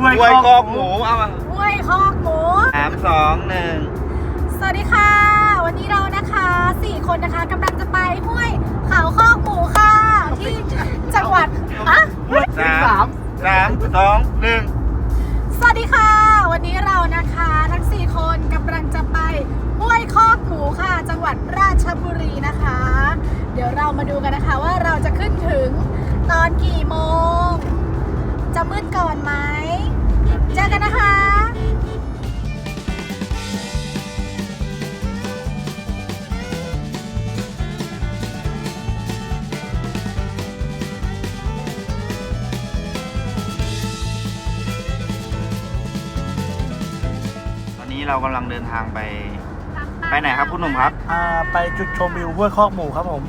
ห้วยห้วยคคออกกหมูเอามาห้วยคอกหมูสามสองหนึ่งสวัสดีค่ะ วันนี้เรานะคะสี่คนนะคะกำลังจะไปห้วยเขาคอกหมูค่ะ ที่จังหวัดอะสามสามสองหนึ่งสวัสดีค่ะ วันนี้เรานะคะทั้ง4คนกำลังจะไปห้วยคอกหมูค่ะ จังหวัดราชบุรีนะคะ เดี๋ยวเรามาดูกันนะคะว่าเราจะขึ้นถึงตอนกี่โมง จะมืดก่อนไหม เจอกันนะคะตอนนี้เรากำลังเดินทางไป ไปไหนครับคุณหนุ่มครับ อ่าไปจุดชมวิวห้วยคอกหมูครับผม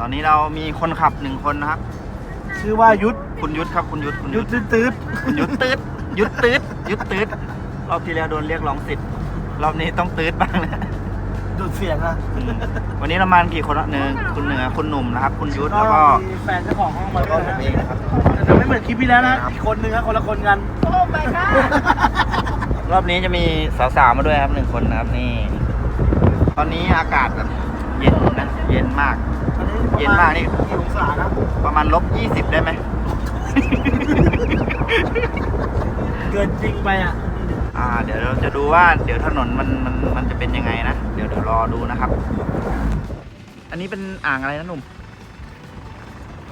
ตอนนี้เรามีคนขับหนึ่งคนนะครับ ชื่อว่ายุทธ คุณยุทธครับคุณยุทธคุณยุยุททธธตืดคุณยุทธตืดยุทธตืดยุทธตืดรอบที่แล้วโดนเรียกร้องสิทธิ์รอบนี้ต้องตืดบ้างแล้วๆดูดเสียงอะอืมวันนี้เรามากี่คนละหนึ่งคุณเหนือคุณหนุ่มนะครับ คุณยุทธแล้วก็มีแฟนเจ้าของห้องมาแล้วก็ด้วยผมนะเองนะครับ แต่ไม่เหมือนคลิปที่แล้วนะ อีกคนนึงครับคนละคนกันโอ้ my god รอบนี้จะมีสาวๆมาด้วยครับหนึ่งคนนะครับนี่ ตอนนี้อากาศแบบเย็นนะเย็นมาก เย็นมากนี่ กี่องศานะประมาณลบยี่สิบได้ไหม เกินจริงไปอะ อ่า เดี๋ยวเราจะดูว่า เดี๋ยวถนนมันมันมันจะเป็นยังไงนะ เดี๋ยวเดี๋ยวรอดูนะครับ อันนี้เป็นอ่างอะไรนะหนุ่ม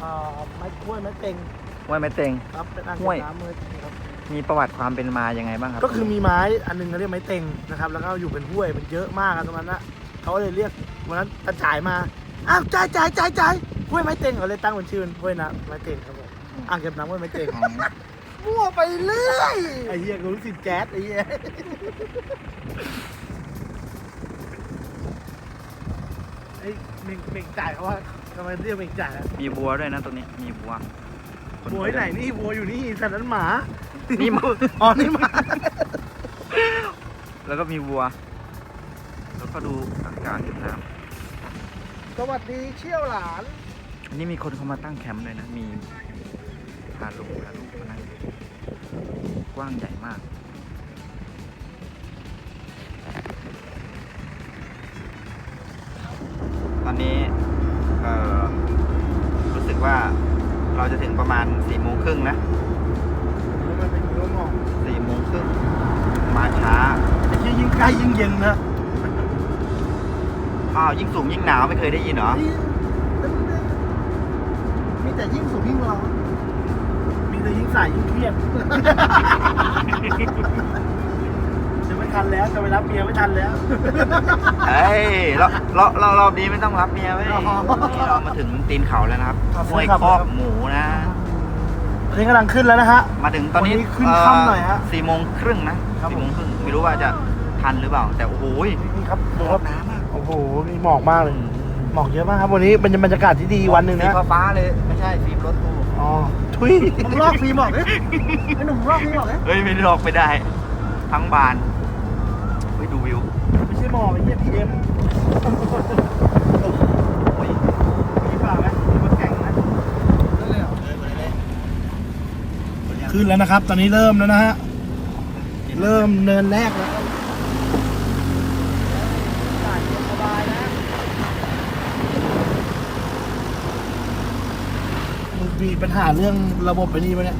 อ่าไม้กล้วยไม้เต็งห้วยแม่เต็ง ครับเป็นอ่างห้เก็วย บน้ำมือครับ มีประวัติความเป็นมายังไงบ้างครับก็คือมีไม้อันหนึงเขาเรียกไม้เต็งนะครับแล้วก็อยู่เป็นห้วยมันเยอะมากอะตรงนั้นนะเขาเลยเรียกวันนั้นตาจ่ายมาอ้าวจ่ายจ่ายจ่ายจ่ายห้วยไม้เต็งเขาเลยตั้งเป็นชื่อห้วยนะไม้เต็งครับผม อ่างเก็บน้ำห้วยไม้เต็งอ๋อมั่วไปเรื่อยไอ้เหี้ยกูรู้สึกแจ๊ดไอ้เหี้ยไอ้เมงเมงจ่ายเขาว่าทำไมเรียกเมงจ่ายอะมีวัวด้วยนะตรงนี้มีวัวคนวัวที่ไหนนี่วัวอยู่นี่แต่นั้นหมานี่มันอ๋อนี่หมา แล้วก็มีวัว แล้วก็ดูอากาศริมน้สวัสดีเชี่ยวหลานำอันนี้มีคนเข้ามาตั้งแคมป์เลยนะ มี พาลุงพาลุงมานั่งกว้างใหญ่มากตอนนี้เอ่อรู้สึกว่าเราจะถึงประมาณสี่โมงครึ่งนะมันเป็นรั้วหมอกสี่โมงครึ่งมาช้าไอ้ที่ยิ่งใกล้ยิ่งเย็นนะอ้าวยิ่งสูงยิ่งหนาวไม่เคยได้ยินเหรอ มีแต่ยิ่งสูงยิ่งร้อน มีแต่ยิ่งใส่ยิ่งเครียด จะไม่ทันแล้วจะไปรับเมียไม่ทันแล้ว เฮ้ยรอบรอบรอบรอบนี้ไม่ต้องรับเมียเว้ยอ๋อนี่เรามาถึงตีนเขาแล้วนะครับครับห้วยครับคอกหมูนะอันนี้กำลังขึ้นแล้วนะฮะ มาถึงตอนนี้วันนี้ขึ้นค่ำหน่อยฮะสี่โมงครึ่งนะครับสี่โมงครึ่งไม่รู้ว่าจะทันหรือเปล่า แต่โอ้โหยนี่ครับดูรครัอบบน้ำมากโอ้โหมีหมอกมากเลย หมอกเยอะมากครับ วันนี้เป็นบรรยากาศที่ดีวันหนึ่งสีนะ ฟ้าๆเลย ไม่ใช่ฟิล์มรถตู้อ๋อ ทุยมึงลอกฟิล์มบอกเลยไอ้หนุ่มลอกฟิล์มบอกเลยเฮ้ยไม่ลอกไม่ได้ ทั้งบานเฮ้ยดูวิว ไม่ใช่หมอกไอ้เหี้ยพีเอ็มโอ้ยมีเปล่าไหมมีมาแข่งนะขึ้นแล้วนะครับ ตอนนี้เริ่มแล้วนะฮะ เริ่มเนินแรกแล้วสบายนะมึงมี ปัญหาเรื่องระบบไปนี่ปะเนี่ย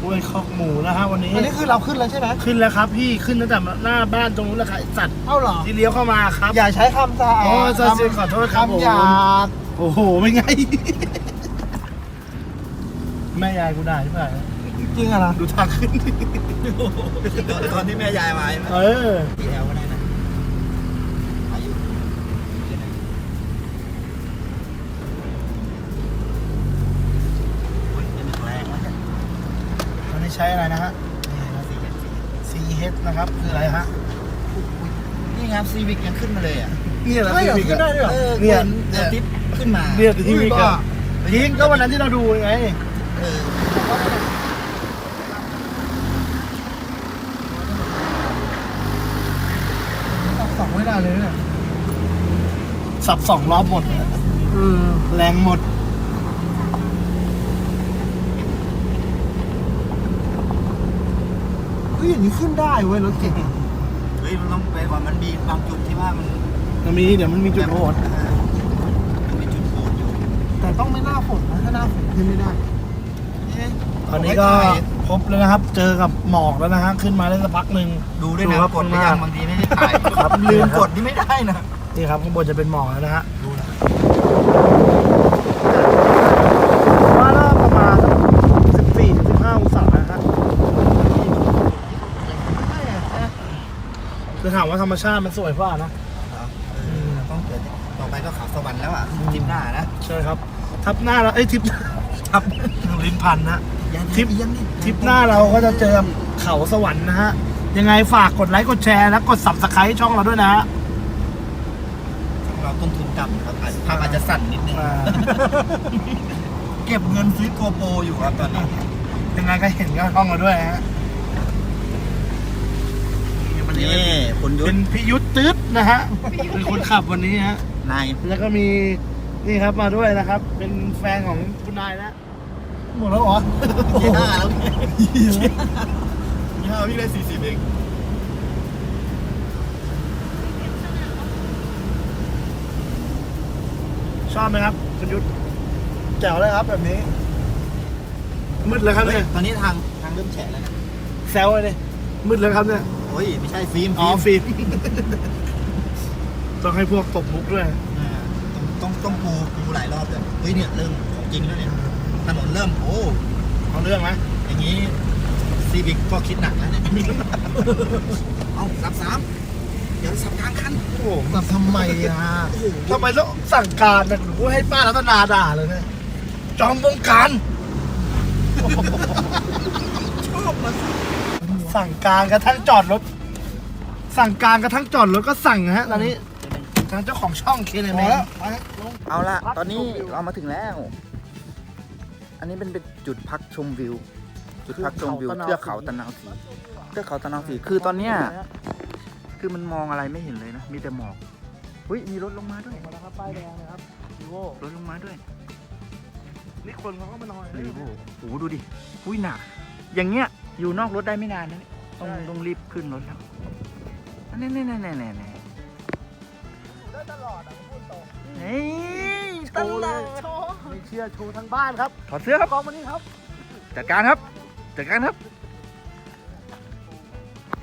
ห้วยคอกหมูนะฮะวันนี้ อันนี้คือเราขึ้นแล้วใช่ไหมขึ้นแล้วครับ พี่ขึ้นตั้งแต่หน้าบ้านตรงนู้นแล้วครับไอ้สัตว์เอ้าเหรอ ที่เลี้ยวเข้ามาครับ อย่าใช้คำสะอาดอ๋อจะจะขอโทษครับผม คำหยาบโอ้โห ไม่ไง แม่ยายกูด่าใช่ไหมจริงอะนะดูทางขึ้นดิตอนที่แม่ยายมาเออที่แอลก็ได้นะ ตอนนี้ ใช้อะไรนะฮะ CH นะครับ คืออะไรฮะ นี่งานซีวิกยังขึ้นมาเลยอะนี่เหรอใช่เหรอ Civic ขึ้นได้ด้วยเหรอเออเนี่ยเดือนทิปขึ้นมาเนี่ยที่วิกบ้าอะทิ้งก็วันนั้นที่เราดูไงเออสองไม่ได้เลยเนี่ยสับสองรอบหมดแรงหมด ฮ้ย อย่างนี้ขึ้นได้เว้ยรถเก่งเฮ้ยมันต้องไปก่อนมันมีบางจุดที่ว่ามันมันมีเดี๋ยวมันมีจุดโหดมันมีจุดโหดอยู่ แต่ต้องไม่หน้าฝนนะถ้าหน้าฝนขึ้นไม่ได้ตอนนี้ก็ครบแล้วนะครับ เจอกับหมอกแล้วนะฮะขึ้นมาได้สักพักหนึ่งดูด้วยดูนะครับกดหรือยังบางทีไม่ได้ถ่ายครับลืมกดนี่ไม่ได้นะนี่ครับข้างบนจะเป็นหมอกแล้วนะฮะดูนะว่าน่าประมาณสิบสี่ถึงสิบห้าองศานะฮะ จะถามว่าธรรมชาติมันสวยกว่านะต้องเกิดต่อไปก็เขาสวรรค์แล้วอะทริปหน้านะใช่ครับ ทับหน้าเราเอ้ยทริปทับลิ้นพันนะทริปยังนี่ทริปหน้าเราก็จะเจอเขาสวรรค์นะฮะ ยังไงฝากกดไลค์กดแชร์และกด subscribe ช่องเราด้วยนะฮะเราต้นทุนต่ำครับอาจภาพอาจจะสั่นนิดนึงอ่าเก็บเงินซื้อตัวโปรอยู่ครับตอนนี้ยังไงก็เห็นก็ช่องเราด้วยฮะ นี่คุณยุทเป็ธนพิยุทธตึ๊ดนะฮะ เป็นคนขับวันนี้ฮะ นายแล้วก็มีนี่ครับมาด้วยนะครับ เป็นแฟนของคุณนายนะหมดแล้วเหรอยี่ห้าแล้วยี่ห้าวิ่งได้สี่สิบเองชอบไหมครับคุณยุทธแจ๋วเลยครับแบบนี้ มืดแล้วครับเนี่ยตอนนี้ทางทางเริ่มแฉะแล้วนะแซวเลยมืดแล้วครับเนี่ยโอ้ยไม่ใช่ฟิล์มอ๋อฟิล์มฟิล์มต้องให้พวกตบมุกด้วยอ่าต้องต้องต้องปูปูหลายรอบเลยเฮ้ยเนี่ยเริ่มของจริงแล้วเนี่ยถนนเริ่มโอ้เอาเรื่องไหมอย่างนี้ซีบิกก็คิดหนักแล้วเนี่ยเอาสับสามเดี๋ยวสับกลางคันโอ้โหแต่ทำไมอะทำไมต้องสั่งการนะหนูให้ป้ารัตนาด่าเลยเนี่ยจอมวงการ ชอบมัน สั่งการกระทั่งจอดรถ สั่งการกระทั่งจอดรถก็สั่งนะฮะตอนนี้ทางเจ้าของช่องเคเลยพแมอแล้วนไปลงเอาละพักตอนนี้ชมวิวเรามาถึงแล้ว อันนี้เป็นเป็นจุดพักชมวิว จุดพักชมวิวเทือกเขาตะนาวสีเทือกเขาตะนาวสีคือตอนเนี้ยคือมันมองอะไรไม่เห็นเลยนะ มีแต่หมอกอุ้ยมีรถลงมาด้วย มาแล้วครับป้ายแดงนะครับลีโวรถลงมาด้วยนี่คนเขาก็มานอนรีโวโอ้โหดูดิอุ้ยหนัก อย่างเงี้ย อยู่นอกรถได้ไม่นานนะเนี่ยต้องต้องรีบขึ้นรถแล้วอันนี้แน่แน่แน่แน่แน่ได้ตลอดอะผมพูดตรงเฮ้ยโชว์เลยไม่เชื่อโชว์ทั้งบ้านครับถอดเสื้อครับ กองมานี่ครับจัดการครับ จัดการครับ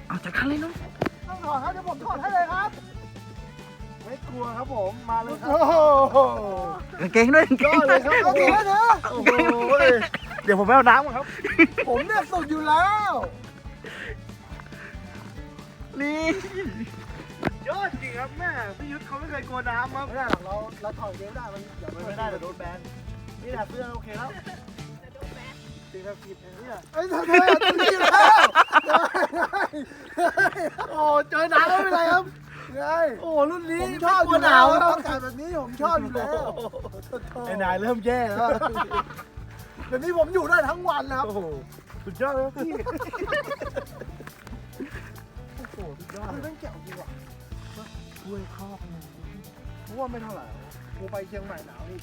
เอาจัดการเลยน้องต้องถอดครับเดี๋ยวผมถอดให้เลยครับ ไม่กลัวครับผมมาเลยครับกางเกงด้วยกางเกก็งเลยครับโอ้โหโอ้โห เดี๋ยวผมไปเอาน้ำก่อนครับ ผมเนี่ยสุดอยู่แล้วนี่ยอดจริงครับแม่พี่ยุทธเขาไม่เคยกลัวน้ำครับไม่ได้หรอกเราเราถอดเกมได้มันเดี๋ยวไม่มันได้เดี๋ยวโดนแบนนี่แหละเสื้อโอเคแล้วตีครับผิดเนี่ยเอ้ยทำไมอะตรงนี้แล้วโอ้เจอน้ำไม่เป็นไรครับไงโอ้รุ่นนี้ผมชอบไม่อกลัวหนาวยู่แล้วครับอากาศแบบนี้ผมชอบอยู่แล้วไอ้นายเริ่มแย่แล้ว แบบนี้ผมอยู่ได้ทั้งวันนะครับ โอ้โหสุดยอดแล้วพี่ โอ้โหสุดยอดเรื่องแก้วกูอะช่วยครอบหน่อยเพราะว่าไม่เท่าไหร่กูไปเชียงใหม่หนาวอีก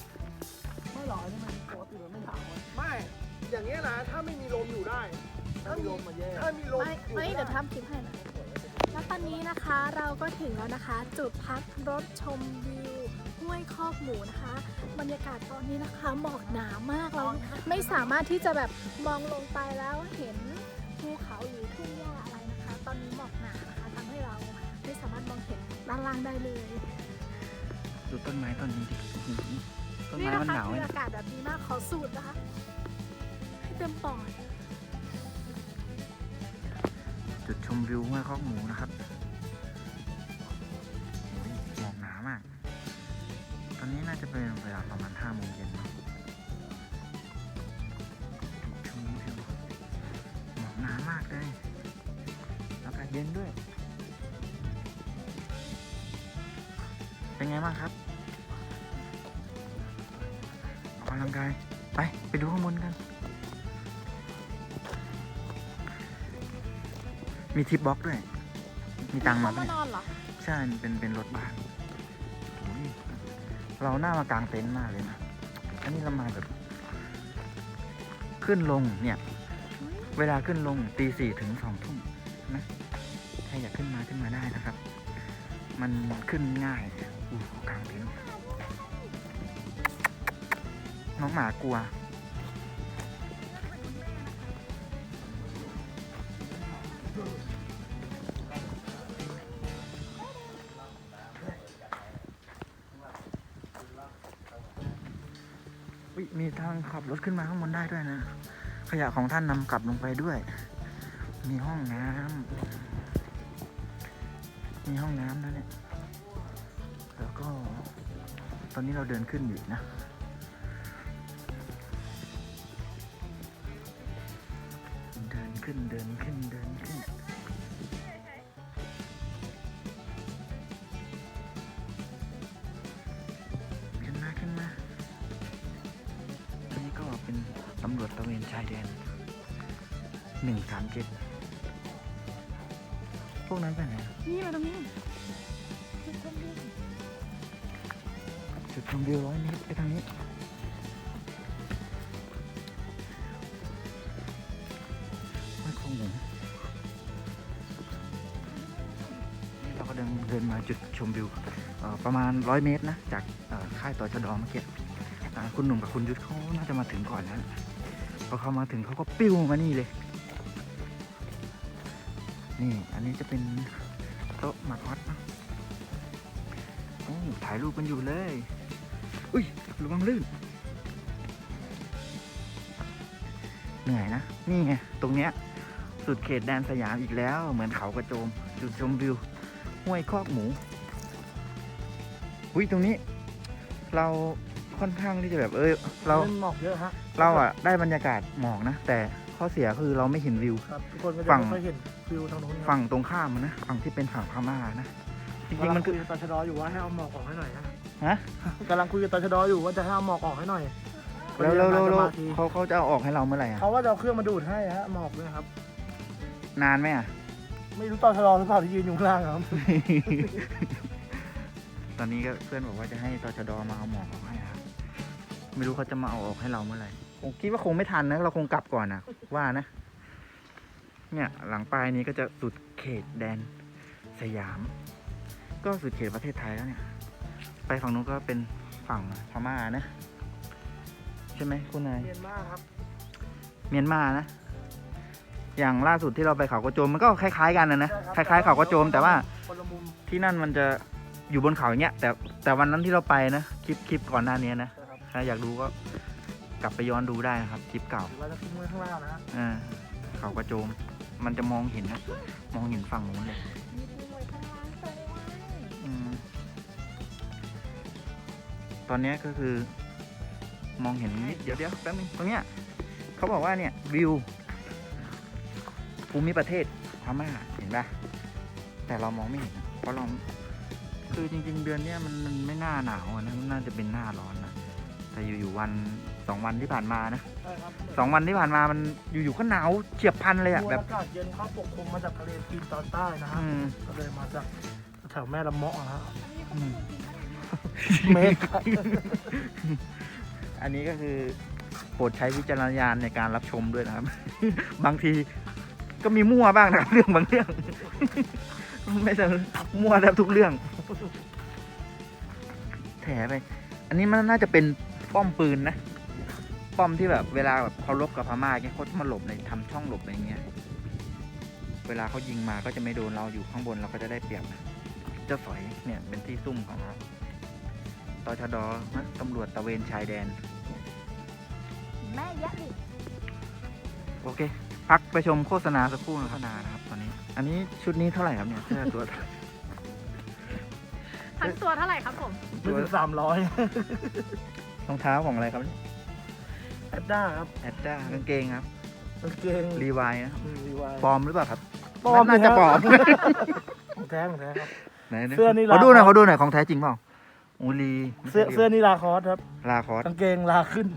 ไม่หรอกอันนี่มันปกติมันไม่หนาวอะไม่ อย่างเงี้ยนะ ถ้าไม่มีลมอยู่ได้ ถ้ามีลมมาแย่ถ้ามีลมไม่ไม่เดี๋ยวทำคลิปให้นะแล้วตอนนี้นะคะเราก็ถึงแล้วนะคะ จุดพักรถชมวิว ห้วยคอกหมูนะคะ บรรยากาศตอนนี้นะคะหมอกหนามากเราไม่สามารถที่จะแบบมองลงไปแล้วเห็นภูเขาหรือทุ่งหญ้าอะไรนะคะ ตอนนี้หมอกหนานะคะทำให้เราไม่สามารถมองเห็นด้านล่างได้เลยดูต้นไม้ต้นนี้ดิอื้อหือต้นนี่ไม้นะมันหคะนาวคือเนี่ยอากาศแบบดีมากขอสูตรนะคะให้เต็มปอดจุดชมวิวห้วยคอกหมูนะครับ ป็นเวลาประมาณห้าโมงเย็นเนอะจุดชมวิวหมอกหนามากเลยอากาศเย็นด้วย เป็นไงบ้างครับออกกำลังกาย ไปไปดูข้างบนกัน มีทิปบ็อกซ์ด้วย มีตังค์มาเขาปะมาเนี่ยนอนเหรอ ใช่มันเป็นเป็นรถบ้านโอ้ย เราหน้ามากางเต็นท์มากเลยนะ อันนี้เรามาแบบ ขึ้นลงเนี่ย เวลาขึ้นลงตีสี่ถึงสองทุ่มนะใครอยากขึ้นมาขึ้นมาได้นะครับ มันขึ้นง่ายอู้กลางเต็นท์น้องหมากลัว มีทางขับรถขึ้นมาข้างบนได้ด้วยนะ ขยะของท่านนำกลับลงไปด้วย มีห้องน้ำมีห้องน้ำนะเนี่ย แล้วก็ ตอนนี้เราเดินขึ้นอยู่นะเดินขึ้นเดินขึ้น ก็เป็นตำรวจตระเวนชายแดนหนึ่งสามเจ็ดพวกนั้นไปไหนอะนี่มาตรงนี้จุดชมวิวร้อยเมตรไปทางนี้ไม่คงหมูนี่เราก็เดินเดินมาจุดชมวิวเอ่อประมาณร้อยเมตรนะ จากเอ่อค่ายต่อชะดอเมื่อกี้อ่า คุณหนุ่มกับคุณยุทธเขาน่าจะมาถึงก่อนแล้วพอเขามาถึงเขาก็ปิ้วมานี่เลย นี่อันนี้จะเป็นโต๊ะหมากฮอตนะโอ้ถ่ายรูปกันอยู่เลย อุ้ยระวังลื่น เหนื่อยนะ นี่ไง ตรงเนี้ย สุดเขตแดนสยามอีกแล้ว เหมือนเขากระโจม จุดชมวิว ห้วยคอกหมู อุ้ยตรงนี้ เรา ค่อนข้างที่จะแบบเออเราเล่นหมอกเยอะฮะเราอะได้บรรยากาศหมอกนะ แต่ข้อเสียคือเราไม่เห็นวิว ครับทุกคนก็ฝั่จะงไม่ค่อยเห็นวิวทางโน้นครับฝั่งตรงข้ามมันนะฝั่งที่เป็นฝั่งพม่านะจริงๆมันคือ กำลัคุยกับตชดอยู่ว่าให้เอาหมอกออกให้หน่อยฮะฮะ กำลังคุยกับตชดอยู่ว่าจะให้เอาหมอกออกให้หน่อยแล้วแล้วแล้วพอดีแล้วมาทีเขาเขาจะเอาออกให้เราเมื่อไหร่อะเขาว่าจะเอาเครื่องมาดูดให้ฮะหมอกด้วยครับ นานไหมอะไม่รู้ตชดหรือเปล่าที่ยืนอยู่ข้างล่างครับ ตอนนี้ก็เพื่อนบอกว่าจะให้ตชดมาเอาหมอกออกให้ครับ ไม่รู้เขาจะมาเอาออกให้เราเมื่อไหร่ผมคิดว่าคงไม่ทันนะ เราคงกลับก่อนนะว่านะ เนี่ยหลังปลายนี้ก็จะสุดเขตแดนสยาม ก็สุดเขตประเทศไทยแล้วเนี่ย ไปฝั่งนู้นก็เป็นฝั่งพม่านะ ใช่ไหมคุณนายเย็นมากครับ เมียนมานะ อย่างล่าสุดที่เราไปเขากระโจมมันก็คล้ายๆกันนะนะคล้ายๆเขากระโจมแต่ว่าคนละมุมที่นั่นมันจะอยู่บนเขาอย่างเงี้ยแต่แต่วันนั้นที่เราไปนะคลิปคลิปก่อนหน้านี้นะนะครับ ใครอยากดูก็กลับไปย้อนดูได้นะครับคลิปเก่าเราจะทิ้งไว้ข้างล่างนะฮะอ่าเขากระโจม มันจะมองเห็นนะมองเห็นฝั่งนู้นเลยมีปูไว้ข้างล่างด้วยอืมตอนเนี้ยก็คือ มองเห็นนิดเดี๋ยวเดี๋ยวแป๊บนึงตรงเนี้ยเขาบอกว่าเนี่ยวิวภูมิประเทศพม่าเห็นปะแต่เรามองไม่เห็นอะเพราะเราคือจริง ๆ เดือนเนี้ยมันมันไม่น่าหนาวอะนะมันน่าจะเป็นหน้าร้อนนะ แต่อยู่ๆวันสองวันที่ผ่านมานะใช่ครับสองวันที่ผ่านมามันอยู่ๆก็หนาวเฉียบพลันเลยอะมวลแบบอากาศเย็นเข้าปกคลุมมาจากทะเลจีนตอนใต้นะฮะอืม ก็เลยมาจากแถวแม่ลำเมาะนะฮะอืม เมฆอันนี้ก็คือโปรดใช้วิจารณญาณในการรับชมด้วยนะครับ บางทีก็มีมั่วบ้างนะครับ เรื่องบางเรื่อง ไม่ใช่มั่วแทบทุกเรื่อง แถไป อันนี้มันน่าจะเป็น ป้อมปืนนะ ป้อมที่แบบเวลาแบบเขารบกับพม่าเนี่ยเขาจะมาหลบในทำช่องหลบอะไรเงี้ย เวลาเขายิงมาก็จะไม่โดนเราอยู่ข้างบนเราก็จะได้เปรียบนะเจ้าสอยเนี่ยเป็นที่ซุ่มของเราตชดนะตำรวจตระเวนชายแดนแม่ยะดิโอเค พักไปชมโฆษณาสักครู่นะโฆษณานะครับตอนนี้ อันนี้ชุดนี้เท่าไหร่ครับเนี่ยเสื้อตัวทั้งตัวเท่าไหร่ครับผมไม่ถึงสามร้อย รองเท้าของอะไรครับแอดด้าครับแอดด้ากางเกงครับกางเกงรีวายนะครับอืมรีวายปลอมหรือเปล่าครับปลอมน่าจะปลอมของแท้ของแท้ครับ ไหนๆเสื้อนี่เขาดูหน่อยลาเขาดูหน่อยของแท้จริงเปล่าอูรีไม่เสื้อใช่เสื้อนี่ลาคอสครับลาคอสกางเกงลาขึ้น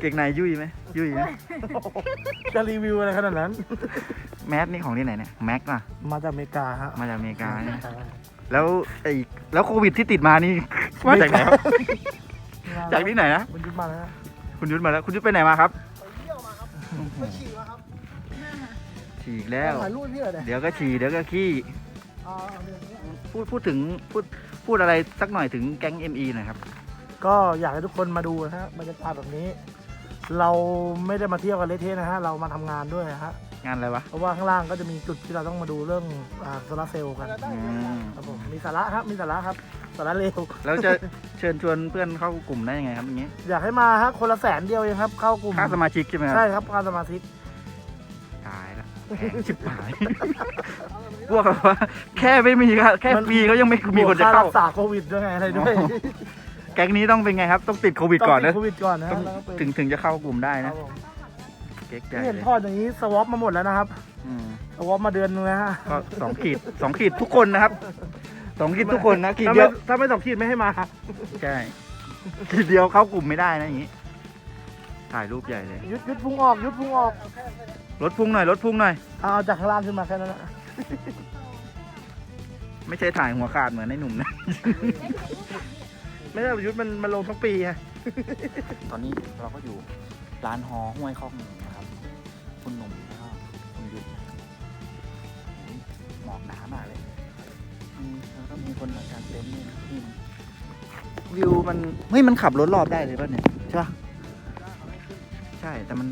เกงในยุ่ยไหมยุ่ยไหมจะรีวิวอะไรขนาดนั้น แมสนี่ของที่ไหนเนี่ยแม็กอะมาจากอเมริกาฮะมาจากอเมริกาเนี่ย แล้วไอ้แล้วโควิดที่ติดมานี่ มาจากไหนครับจากที่ไหนนะมันยุบมาแล้วฮะคุณยุทธมาแล้ว คุณยุทธไปไหนมาครับไปเที่ยวมาครับไปฉี่มาครับฉฉี่อีกแล้ว ถ่ายรูปพี่เหรอเนี่ยเดี๋ยวก็ฉี่เดี๋ยวก็ขี้อ่าเอาเรื่องนี้พูดพูดถึงพูดพูดอะไรสักหน่อยถึงแก๊ง ME หน่อยครับ ก็อยากให้ทุกคนมาดูนะฮะบรรยากาศแบบนี้ เราไม่ได้มาเที่ยวกันเละเทะนะฮะ เรามาทำงานด้วยนะฮะ งานอะไรวะ เพราะว่าข้างล่างก็จะมีจุดที่เราต้องมาดูเรื่องอ่าโซลาร์เซลล์กันอืมครับผมมีสาระครับมีสาระครับสาระเร็ว แล้วจะเชิญชวนเพื่อนเข้ากลุ่มได้ยังไงครับอย่างงี้อยากให้มาฮะคนละแสนเดียวเองครับเข้ากลุ่มค่าสมาชิกใช่ไหมครับใช่ครับค่าสมาชิกตายละแพงชิบหาย พวกแบบว่า แค่ไม่มีครับแค่ฟรีเขายังไม่มีคนจะบวกเข้ารักษาโควิดด้วยไงอะไรด้วยอ๋อ แก๊งนี้ต้องเป็นไงครับ ต้องติดโควิดก่อนต้นะงติดโควิดก่อนนะต้องแล้วก็เป็นถึงถึงจะเข้ากลุ่มได้ครันะ บผม เก๊กใจที่เห็นเลยทอดอย่างนี้สวอปมาหมดแล้วนะครับอืมสวอปมาเดือนนึงแล้วฮะก็สองขีดสองขีดทุกคนนะครับสองขีดทุกคนนะขีดถ้าเดีไม่ยวถ้าไม่สองขีดไม่ให้มาใช่ขีดเดียวเข้ากลุ่มไม่ได้นะอย่างนี้ ถ่ายรูปใหญ่เลย ยุดยุดพุงออกยุดพุงออกลดพุ่งหน่อยลดพุ่งหน่อย เอาจากข้างล่างขึ้นมาแค่นั้นแหละไม่ใช่ถ่ายหัวขาดเหมือนไอ้หนุ่มนะ ไม่ใช่ยุดมันมันลงทั้งปีไงตอนนี้เราก็อยู่ร้านฮอห้วยคอกหมู มแล้วก็มีคนมากางเต็นท์ด้วยนะนี่วิวมันเฮ้ยมันขับรถรอบได้เลยป่ะเนี่ยใช่ปะใช่แต่มัน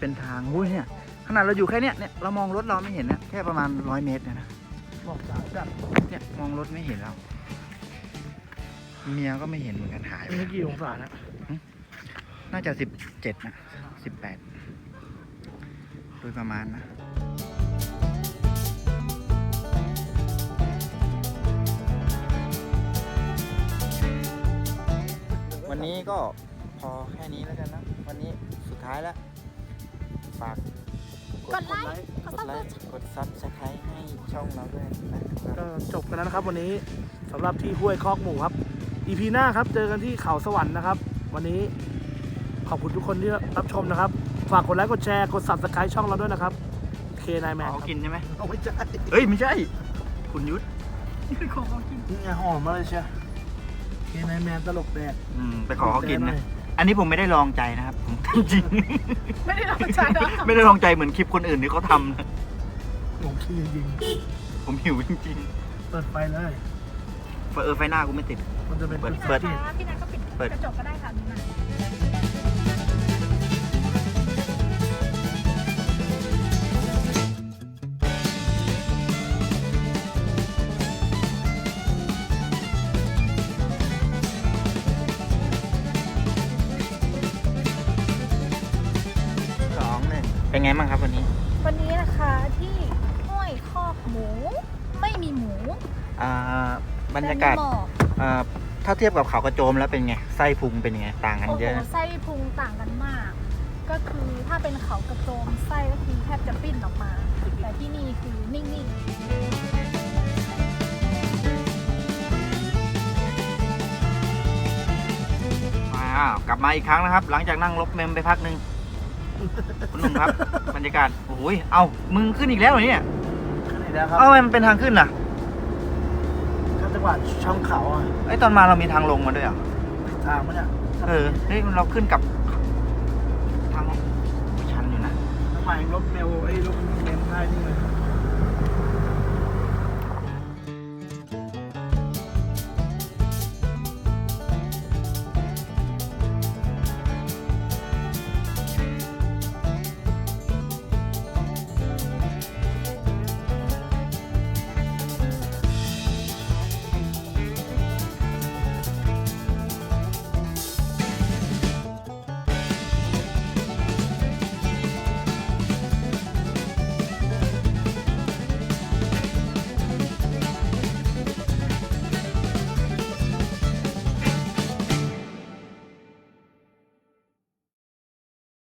เป็นทางหุ้ยเนี่ยขนาดเราอยู่แค่เนี้ยเนี่ยเรามองรถเราไม่เห็นนะแค่ประมาณร้อยเมตรเนี่ยนะบอกจ๋าจัดเนี่ยมองรถไม่เห็นแล้วเมียก็ไม่เห็นเหมือนกันหายไปนี่กี่องศานะน่าจะสิบเจ็ดนะสิบแปดโดยประมาณนะ วันนี้ก็พอแค่นี้แล้วกันนะ วันนี้สุดท้ายแล้ว ฝากกดไลค์กดไลค์กดซับสไครต์ให้ช่องเราด้วยนะครับก็จบกันแล้วนะครับวันนี้สำหรับที่ห้วยคอกหมูครับ EP หน้าครับ เจอกันที่เขาสวรรค์นะครับ วันนี้ขอบคุณทุกคนที่รับชมนะครับ ฝากกดไลค์กดแชร์กด subscribe ช่องเราด้วยนะครับเคนายแมนเอากินใช่ไหมเอาไม่ใช่เฮ้ย ไม่ใช่ คุณยุทธนี่ไงหอมมาเลยเชียว เคนายแมนตลกแดดอืมไปขอเขากินนะ อันนี้ผมไม่ได้ลองใจนะครับผมจริงไม่ได้รับใจเหรอๆไม่ได้ลองใจเหมือนคลิปคนอื่นที่เขาทำนะหลงขี้จริงผมหิวจริงๆเปิดไฟเลย ๆเออไฟหน้ากูไม่ติด มันจะเป็นเปิดจุเปิดที่พี่นัทก็ปิดเปิด กระจกก็ได้ค่ะนี่น บ้างครับวันนี้ วันนี้นะคะที่ห้วยคอกหมู ไม่มีหมูอ่าบรรยากาศแต่มีหมอกอ่าถ้าเทียบกับเขากระโจมแล้วเป็นไงไส้พุงเป็นยังไงต่างกันโอ้โหเยอะนะไส้พุงต่างกันมาก ก็คือถ้าเป็นเขากระโจมไส้ก็คือแทบจะปิ้นออกมา แต่ที่นี่คือนิ่งๆว้าวกลับมาอีกครั้งนะครับ หลังจากนั่งลบเมมไปพักหนึ่ง คุณหนุ่มครับ บรรยากาศโอ้ยเอ้ามึงขึ้นอีกแล้วเหรอเนี่ยขึ้นอีกแล้วครับเอ้าทำไมมันเป็นทางขึ้นล่ะครับจังหวัดช่องเขาอะไอ้ยตอนมาเรามีทางลงมาด้วยเหรอผิดทางปะเนี่ยเออเฮ้ยเราขึ้นกับทางชันอยู่นะทำไมรถเมลไอ้รถเมลได้นี่เลย